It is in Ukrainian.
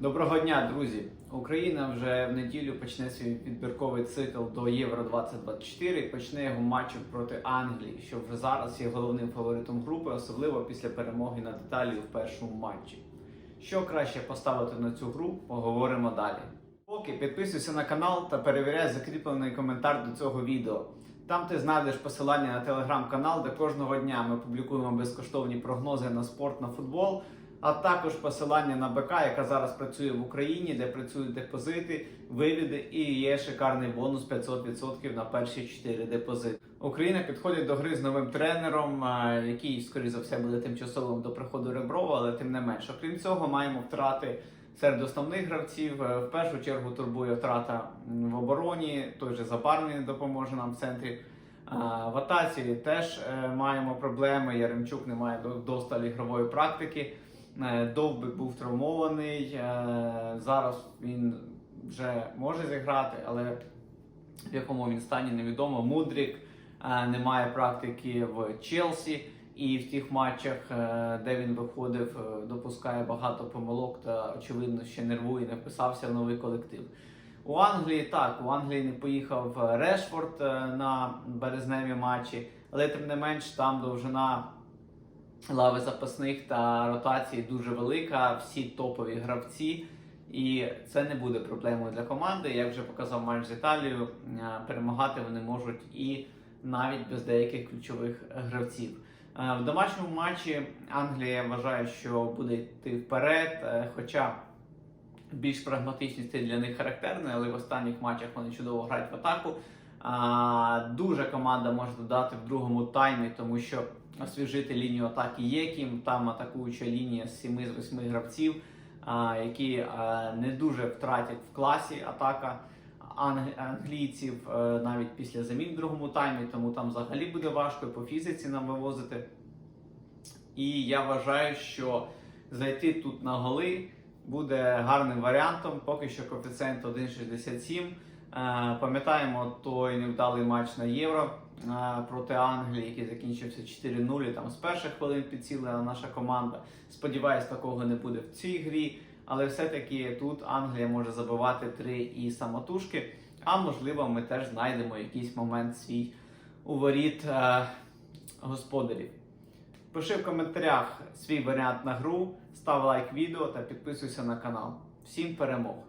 Доброго дня, друзі! Україна вже в неділю почне свій відбірковий цикл до Євро 2024 і почне його матчем проти Англії, що вже зараз є головним фаворитом групи, особливо після перемоги над Італією в першому матчі. Що краще поставити на цю гру, поговоримо далі. Поки підписуйся на канал та перевіряй закріплений коментар до цього відео. Там ти знайдеш посилання на телеграм-канал, де кожного дня ми публікуємо безкоштовні прогнози на спорт на футбол, а також посилання на БК, яка зараз працює в Україні, де працюють депозити, вивіди і є шикарний бонус 500% на перші 4 депозити. Україна підходить до гри з новим тренером, який, скоріше за все, буде тимчасовим до приходу Реброва, але тим не менше. Окрім цього, маємо втрати серед основних гравців. Е, В першу чергу турбує втрата в обороні. Той же Запарний не допоможе нам в центрі. В атаці теж е, маємо проблеми. Яремчук не має до- досталь ігрової практики. Е, Довбик був травмований. е, Зараз він вже може зіграти, але в якому він стані невідомо. Мудрік е, не має практики в Челсі. І в тих матчах, де він виходив, допускає багато помилок та очевидно ще нервує, не вписався в новий колектив. У Англії так, у Англії не поїхав Решфорд на березневі матчі, але тим не менш там довжина лави запасних та ротації дуже велика. Всі топові гравці, і це не буде проблемою для команди. Як вже показав матч з Італією, е, перемагати вони можуть і навіть без деяких ключових гравців. Е, В домашньому матчі Англія вважає, що буде йти вперед, е, хоча більш прагматичний стиль для них характерний, але в останніх матчах вони чудово грають в атаку. Дуже команда може додати в другому таймі, тому що освіжити лінію атаки є ким. Там атакуюча лінія з 7 з 8 гравців, які не дуже втратять в класі атака англійців е, навіть після замін в другому таймі, тому там взагалі буде важко по фізиці нам вивозити. І я вважаю, що зайти тут на голи буде гарним варіантом. Поки що коефіцієнт 1,67. Е, Пам'ятаємо той невдалий матч на євро е, проти Англії, який закінчився 4-0. Там з перших хвилин підцілила наша команда. Сподіваюсь, такого не буде в цій грі. Але все-таки тут Англія може забивати три і самотужки. А можливо, ми теж знайдемо якийсь момент свій у воріт е, господарів. Пиши в коментарях свій варіант на гру, став лайк відео та підписуйся на канал. Всім перемог!